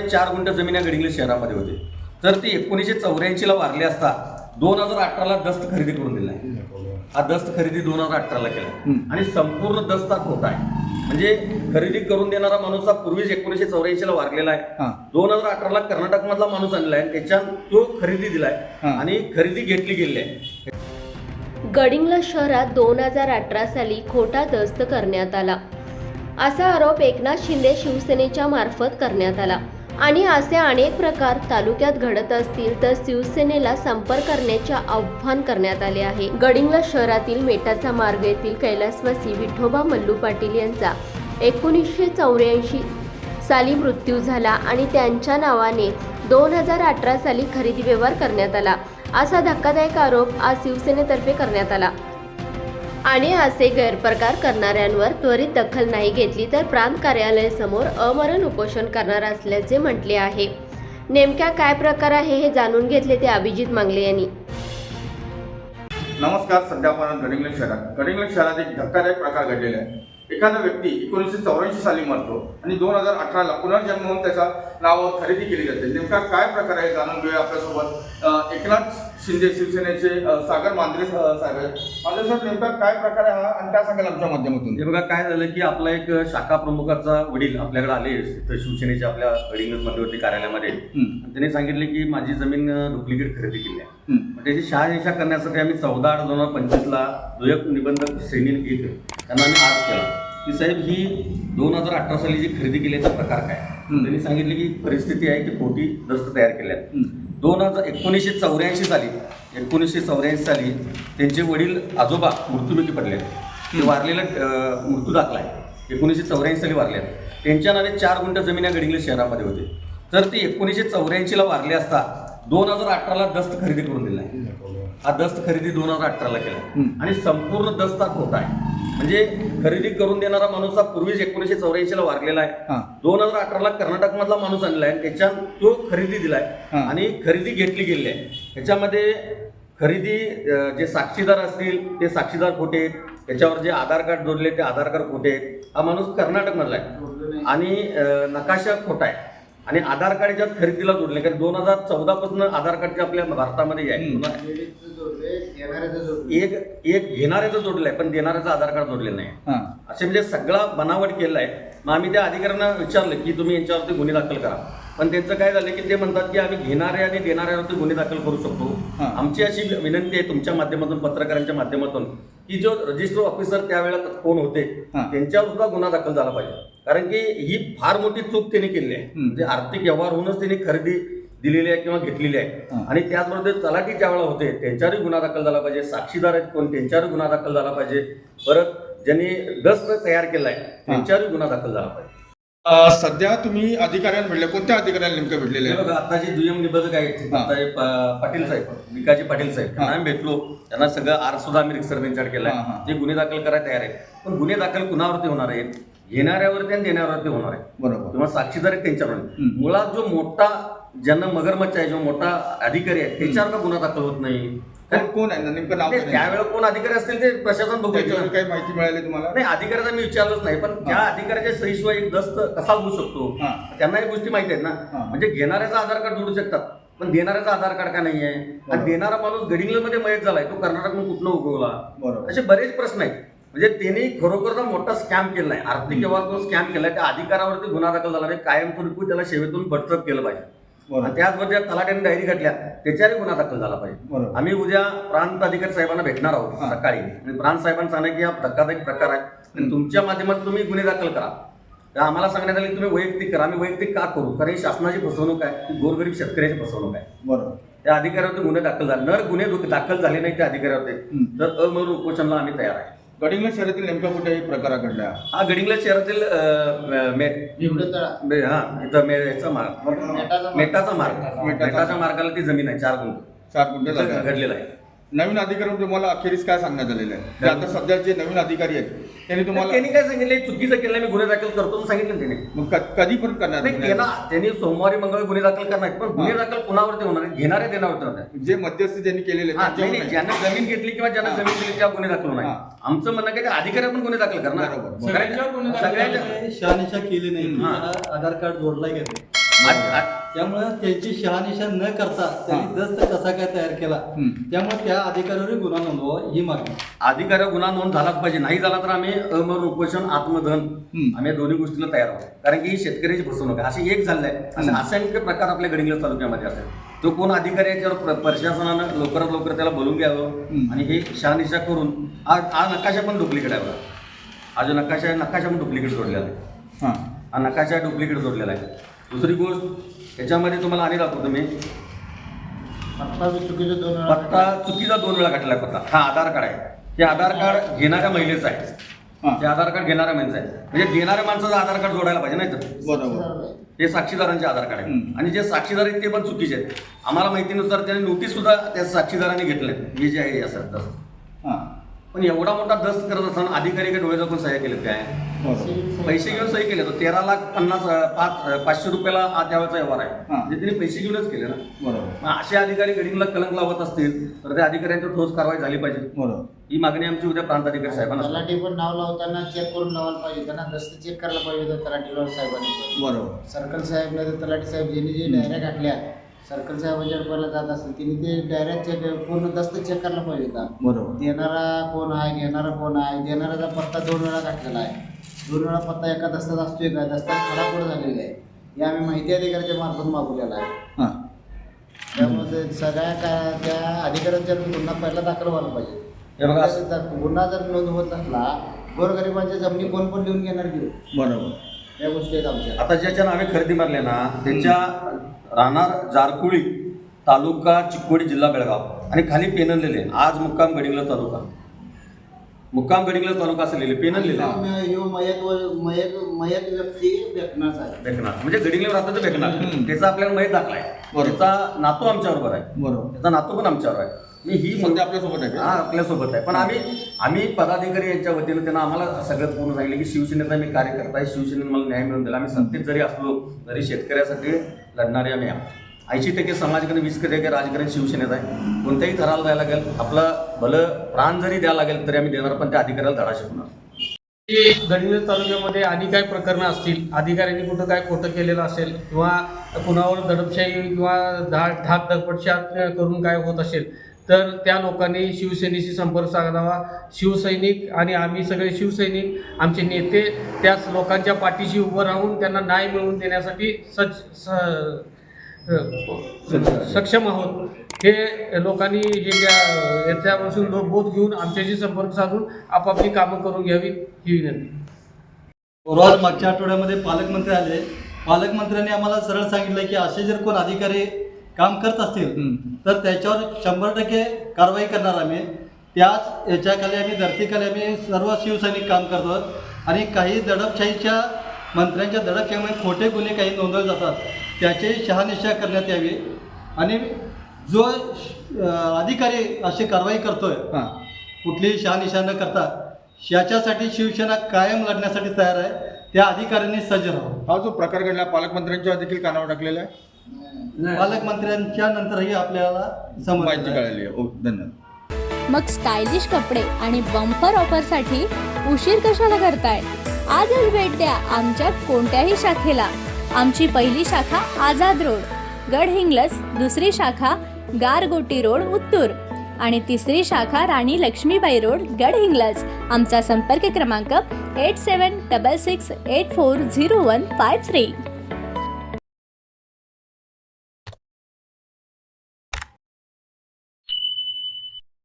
चार गुंठ जमीन या गडिंग्लज शहरामध्ये होते. तर ती एकोणीसशे चौऱ्याऐंशीला वारले असता दोन हजार अठराला दस्त खरेदी करून दिला हा दस्त खरेदी दोन हजार अठराला केला. आणि संपूर्ण दस्त हा खोटा आहे. म्हणजे खरेदी करून देणारा माणूस हा पूर्वीच एकोणीसशे चौऱ्याऐंशीला वारलेला आहे. हा. दोन हजार अठराला कर्नाटक मधला माणूस आणला आहे. त्याच्यात तो खरेदी दिलाय. आणि खरेदी घेतली गेली आहे. गडिंग्लज शहरात दोन हजार अठरा साली खोटा दस्त करण्यात आला. असा आरोप एकनाथ शिंदे शिवसेनेच्या मार्फत करण्यात आला. आणि असे अनेक प्रकार तालुक्यात घडत असतील तर शिवसेनेला संपर्क करण्याचे आव्हान करण्यात आले आहे. गडिंगला शहरातील मेटाचा मार्ग येथील कैलासवासी विठोबा मल्लू पाटील यांचा एकोणीसशे चौऱ्याऐंशी साली मृत्यू झाला आणि त्यांच्या नावाने दोन हजार अठरा साली खरेदी व्यवहार करण्यात आला. असा धक्कादायक आरोप आज शिवसेनेतर्फे करण्यात आला. आणि असे गैरप्रकार करणाऱ्यांवर त्वरित दखल नाही घेतली तर प्रांत कार्यालयासमोर अमरण उपोषण करणार असल्याचे म्हटले आहे. नेमक्या काय प्रकार आहे हे जाणून घेतले ते अभिजित मांगले यांनी. नमस्कार सध्या आपण गडिंग्लज शहरात. गडिंग्लज शहरात एक धक्कादायक प्रकार घडलेला आहे. एखादा व्यक्ती एकोणीसशे चौऱ्याऐंशी साली मरतो आणि दोन हजार अठराला पुनर्जन्म होऊन त्याच्या नावावर खरेदी केली जाते. नेमका काय प्रकार आहे जाणून घेऊया आपल्यासोबत. एकनाथ शिंदे शिवसेनेचे सागर मांजरे साहेब आहेत मांजरे साहेब नेमका काय प्रकार आहे हा आणि काय सांगाल आमच्या माध्यमातून? हे बघा काय झालं की आपला एक शाखा प्रमुखाचा वडील आपल्याकडे आले इथं शिवसेनेच्या आपल्या गडिंग्लज मध्यवर्ती कार्यालयामध्ये त्यांनी सांगितले की माझी जमीन डुप्लिकेट खरेदी केली आहे. त्याची शहानिशा करण्यासाठी आम्ही चौदा आठ दोन हजार पंचवीसला दुय्यक निबंधक श्रेणी एक त्यांना आम्ही आज केला. की साहेब ही दोन हजार अठरा साली जी खरेदी केल्याचा प्रकार काय. त्यांनी सांगितले की परिस्थिती आहे की खोटी दस्त तयार केल्या दोन हजार एकोणीसशे चौऱ्याऐंशी साली एकोणीसशे चौऱ्याऐंशी साली त्यांचे वडील आजोबा मृत्यूमुखी पडले. ते वारलेला मृत्यू दाखला आहे. एकोणीसशे चौऱ्याऐंशी साली वारले. आहेत त्यांच्या नावे चार गुंठ जमीन या गडिंग्लज शहरामध्ये होते. तर ते एकोणीसशे चौऱ्याऐंशीला वारले असता दोन हजार अठराला दस्त खरेदी करून दिला आहे. हा दस्त खरेदी दोन हजार अठराला केला. आणि संपूर्ण दस्त हा खोटा आहे. म्हणजे खरेदी करून देणारा माणूस हा पूर्वीच एकोणीसशे चौऱ्याऐंशीला वारलेला आहे दोन हजार अठराला कर्नाटक मधला माणूस आणलाय आणि त्याच्यात तो खरेदी दिलाय. आणि खरेदी घेतली गेली आहे त्याच्यामध्ये खरेदी जे साक्षीदार असतील ते साक्षीदार खोटे आहेत. त्याच्यावर जे आधार कार्ड जोडले ते आधार कार्ड खोटे आहेत. हा माणूस कर्नाटक मधला आहे आणि नकाशा खोटा आहे आणि आधार कार्ड याच्यात खरेदीला जोडले कारण दोन हजार चौदा पासून आधार कार्डचे आपल्या भारतामध्ये आहे एक एक घेणाऱ्याचं जोडलं आहे पण देणाऱ्याचं आधार कार्ड जोडलेलं नाही. हा. असे म्हणजे सगळा बनावट केलेला आहे मग आम्ही त्या अधिकाऱ्यांना विचारलं की तुम्ही यांच्यावरती गुन्हे दाखल करा. पण त्यांचं काय झालं की ते म्हणतात की आम्ही घेणारे आणि देणाऱ्यावरती गुन्हे दाखल करू शकतो. आमची अशी विनंती आहे तुमच्या माध्यमातून पत्रकारांच्या माध्यमातून की जो रजिस्टर ऑफिसर त्यावेळेला कोण होते हा. त्यांच्यावर सुद्धा गुन्हा दाखल झाला पाहिजे. कारण की ही फार मोठी चूक त्यांनी केली आहे. म्हणजे आर्थिक व्यवहार होऊनच त्यांनी खरेदी दिलेली आहे किंवा घेतलेली आहे. आणि त्याचबरोबर तलाठी ज्या वेळेला होते त्यांच्यावरही गुन्हा दाखल झाला पाहिजे. साक्षीदार आहेत कोण त्यांच्यावर गुन्हा दाखल झाला पाहिजे. परत ज्यांनी दस्त तयार केलाय त्यांच्यावरही गुन्हा दाखल झाला पाहिजे. सध्या तुम्ही अधिकाऱ्यांना भेटले. कोणत्या अधिकाऱ्यांना नेमकं भेटलेले हे आहे? बघा आता जे दुय्यम निबंधक आहेत. आता हे प- पाटील साहेब विकाजी पाटील साहेब त्यांना आम्ही भेटलो. त्यांना सगळं आर सुद्धा आम्ही रिक्सर त्यांच्याकडे हा, हा. ते गुन्हे दाखल करायला तयार आहेत. पण गुन्हे दाखल कुणावरती होणार आहेत? घेणाऱ्यावरती आणि देणाऱ्यावरती होणार आहे बरोबर. किंवा साक्षीदार आहेत त्यांच्यावर हम्म. मुळात जो मोठा ज्यांना मगरमच्छ आहे जो मोठा अधिकारी आहे त्याच्यावर का गुन्हा दाखल होत नाही? कोण कोण आहे? नेमकं नाव काय? आहे? त्यावेळेला कोण अधिकारी असतील ते प्रशासन बघू त्याच्यावर काही माहिती मिळाली तुम्हाला? नाही अधिकाऱ्याचा मी विचारलंच नाही पण त्या अधिकाऱ्याच्या सहीशिवाय एक दस्त कसा होऊ शकतो? हा. त्यांना या गोष्टी माहिती आहेत ना. हा. म्हणजे घेणाऱ्याचा आधार कार्ड जोडू शकतात पण देणाऱ्याचा आधार कार्ड का नाही आहे आणि देणारा माणूस गडिंगलमध्ये मयत झालाय तो कर्नाटक कुठनं उगवला? बरोबर. असे बरेच प्रश्न आहेत. म्हणजे त्यांनी खरोखरचा मोठा स्कॅम केलाय. आर्थिक व्यवहार स्कॅम केलाय. त्या अधिकारावरती गुन्हा दाखल झाला. पाहिजे कायमस्वरूपी त्याला सेवेतून बडतप केलं पाहिजे. आणि त्याचबरोबर ज्या तलाट्याने डायरी घातल्या त्याच्यावरही गुन्हा दाखल झाला पाहिजे. बरोबर. आम्ही उद्या प्रांत अधिकारी साहेबांना भेटणार आहोत हा. सकाळी. आणि प्रांत साहेबांना सांगा की हा धक्कादायक प्रकार आहे. आणि तुमच्या माध्यमातून तुम्ही गुन्हे दाखल करा. तर आम्हाला सांगण्यात आले की तुम्ही वैयक्तिक करा. आम्ही वैयक्तिक का करू? कारण ही शासनाची फसवणूक आहे. ही गोरगरीब शेतकऱ्याची फसवणूक आहे. बरोबर. त्या अधिकाऱ्यावरती गुन्हे दाखल झाले. नर गुन्हे दाखल झाले नाही त्या अधिकाऱ्यावरती. तर अमर उपोषणला आम्ही तयार आहे. गडिंग्लज शहरातील नेमका कुठेही प्रकार घडला? हा गडिंगला शहरातील अं, मे- मे- हा इथं मे- याचा मार्ग. मेटाचा मार्ग. मेटाच्या मार्गाला ती जमीन आहे चार गुंठ. चार गुंठे जागा घडलेला आहे. नवीन अधिकारी तुम्हाला अखेरीस काय सांगण्यात आलेलं आहे आता सध्या जे नवीन अधिकारी आहेत त्यांनी तुम्हाला त्यांनी काय सांगितले चुकीचं केलं मी गुन्हे दाखल करतो म्हणून सांगितलं त्यांनी मग क- कधी पण करणार नाही त्यांना त्यांनी सोमवारी मंगळवारी गुन्हे दाखल करणार आहेत. पण गुन्हे दाखल कुणावरती होणार आहेत? घेणारे होणार आहेत. जे मध्यस्थी ज्यांनी केलेले हा, आहेत, नाही, नाही, त्यांच्यावर ज्यांना जमीन घेतली किंवा ज्यांना हा. जमीन दिली त्यावर गुन्हे दाखल होणार आहेत. आमचं म्हणणं काय ते अधिकारी पण गुन्हे दाखल करणार बरोबर. कारण- सगळ्यांच्या शहानिशा केली नाही. मला आधार कार्ड आ- आ- त्यामुळं त्यांची शहानिशा न करता त्यांनी दस्त कसा काय तयार केला. त्यामुळे त्या अधिकाऱ्यावर गुन्हा नोंदवा ही मागणी. अधिकाऱ्यावर गुन्हा नोंद झालाच पाहिजे नाही झाला तर आम्ही अमर उपोषण हम्म. आम्ही या दोन्ही गोष्टीला तयार आहोत. कारण की ही शेतकऱ्याची फसवणूक आहे. असे एक झालंय. असे असंख्य प्रकार आपल्या गडिंग्लज तालुक्यामध्ये असतात. तो कोण अधिकारी आहे त्यावर प्र- प्रशासनानं लवकरात लवकर त्याला बोलून घ्यावं. आणि हे शहानिशा करून आज हा नकाशा पण डुप्लिकेट आहे बघा. जो नकाशा आहे नकाशा पण डुप्लिकेट जोडलेला आहे. हा नकाशा डुप्लिकेट जोडलेला आहे. दुसरी गोष्ट त्याच्यामध्ये तुम्हाला आणि दाखवतो मी. पत्ता चुकीचे दोन वेळा पत्ता चुकीचा दोन वेळा आहे पत्ता हा आधार कार्ड आहे. हे आधार कार्ड घेणाऱ्या महिलेचं आहे. ते आधार कार्ड घेणाऱ्या माणसं आहे. म्हणजे देणाऱ्या माणसाचं आधार कार्ड जोडायला पाहिजे नाही तर बरोबर. हे साक्षीदारांचे आधार कार्ड आहे. आणि जे साक्षीदार आहेत ते पण चुकीचे आहेत. आम्हाला माहितीनुसार त्याने नोटीस सुद्धा त्या साक्षीदारांनी घेतले हे जे आहे असं पण एवढा मोठा दस्त करत असताना अधिकारी का डोळ्याचा पण सह्या केलेत काय? पैसे घेऊन सही केले तर तेरा लाख पन्नास पाच पाचशे रुपयाला हा त्यावेळेचा व्यवहार आहे. म्हणजे त्यांनी पैसे घेऊनच केले ना. बरोबर. असे अधिकारी गडिंगला कलंक लावत असतील तर त्या अधिकाऱ्यांवर ठोस कारवाई झाली पाहिजे. बरोबर. ही मागणी आमची उद्या प्रांताधिकारी साहेबांना. तलाठी पण नाव लावताना चेक करून लावायला पाहिजे. त्यांना दस्त चेक करायला पाहिजे होतं तलाठी लावून साहेबांनी. बरोबर. सर्कल साहेब नाही तर तलाठी साहेब ज्यांनी जे डायऱ्या काढल्या सर्कल साहेबांच्या पहिला जात असेल त्यांनी ते डायऱ्या चेक पूर्ण दस्त चेक करायला पाहिजे होता. बरोबर. देणारा कोण आहे घेणारा कोण आहे देणाऱ्याचा पत्ता दोन वेळा घातलेला आहे. दोन वेळा पत्ता एका दस्तात असतोय का दस्तात खराब कुठं झालेली आहे. हे आम्ही माहिती अधिकाऱ्याच्या मार्फत मागवलेला आहे. हां. त्यामुळे सगळ्या का त्या अधिकाऱ्यांच्या गुन्हा पहिला दाखल व्हायला पाहिजे. हे बघा. असं- जर गुन्हा जर नोंद होत असला गोरगरिबांच्या जमिनी कोण पण लिहून घेणार घेऊ बरोबर. या गोष्टी आहेत आमच्या. आता ज्याच्या नावे खरेदी मारले ना त्यांच्या राहणार जारकुळी तालुका चिक्कोडी जिल्हा बेळगाव. आणि खाली पेनलेले आज मुक्काम गडिंगला तालुका. मुक्काम गडिंगला तालुका असं लिहिले. पेनलेले ह्यो मयत व- मयत मयत व्यक्ती आहे. म्हणजे गडिंगला राहतं तर. त्याचा आपल्याला माहीत दाखला आहे. बरोबर. त्याचा नातू आमच्याबरोबर आहे. बरोबर. त्याचा नातू पण आमच्यावर आहे. मी ही सध्या आपल्यासोबत आहे का? हा आपल्यासोबत आहे. पण आम्ही आम्ही पदाधिकारी यांच्या वतीनं त्यांना आम्हाला सगळं पूर्ण सांगितलं की शिवसेनेचा मी कार्यकर्ता आहे. शिवसेनेने मला न्याय मिळवून दिला. आम्ही सत्तेत जरी असलो तरी शेतकऱ्यासाठी लढणारे आम्ही आहोत. ऐंशी टक्के समाजकडे वीस टक्के राजकारण शिवसेनेत आहे. कोणत्याही थराला द्यायला लागेल आपलं भलं प्राण जरी द्यायला लागेल तरी आम्ही देणार पण त्या अधिकाऱ्याला धडा शिकणार. की गडिंग्लज तालुक्यामध्ये आणि काय प्रकरणं असतील अधिकाऱ्यांनी कुठं काय खोटं केलेलं असेल किंवा कुणावर दडपशाही किंवा धाक ठाक धरपटशात करून काय होत असेल तर त्या लोकांनी शिवसेनेशी संपर्क साधावा. शिवसैनिक आणि आम्ही सगळे शिवसैनिक आमचे नेते त्याच लोकांच्या पाठीशी उभं राहून त्यांना न्याय मिळवून देण्यासाठी सज्ज स- सक्षम आहोत. हे लोकांनी हे ज्या याच्यापासून लो- बोध घेऊन आमच्याशी संपर्क साधून आपापली कामं करून घ्यावी ही विनंती. रोज मागच्या आठवड्यामध्ये पालकमंत्री आले. पालकमंत्र्यांनी आम्हाला सरळ सांगितलं की असे जर कोण अधिकारी काम करत असतील. तर त्याच्यावर शंभर टक्के कारवाई करणार आम्ही. त्याच याच्याखाली आम्ही धर्तीखाली आम्ही सर्व शिवसैनिक काम करतो आणि काही दडपशाहीच्या मंत्र्यांच्या दडपशाहीमुळे खोटे गुन्हे काही नोंदवले जातात. त्याची शहानिशा करण्यात यावी. आणि जो अधिकारी अशी कारवाई करतोय हां. कुठलीही शहानिशा न करता याच्यासाठी शिवसेना कायम लढण्यासाठी तयार आहे. त्या अधिकाऱ्यांनी सज्ज राहावं. हा जो प्रकार घडला पालकमंत्र्यांच्या देखील कानावर टाकलेला आहे? पालकमंत्र्यांच्या नंतरही आपल्याला माहिती समजलं कळाली आहे. ओ धन्यवाद. मग स्टायलिश कपडे आणि बम्पर ऑफरसाठी उशीर कशाला करताय? आजच भेट द्या आमच्या कोणत्याही शाखेला. आमची पहिली शाखा आझाद रोड गडहिंग्लस दुसरी शाखा गारगोटी रोड उत्तूर. आणि तिसरी शाखा राणी लक्ष्मीबाई रोड गडहिंग्लज. आमचा संपर्क क्रमांक eight seven double six eight four zero one five three.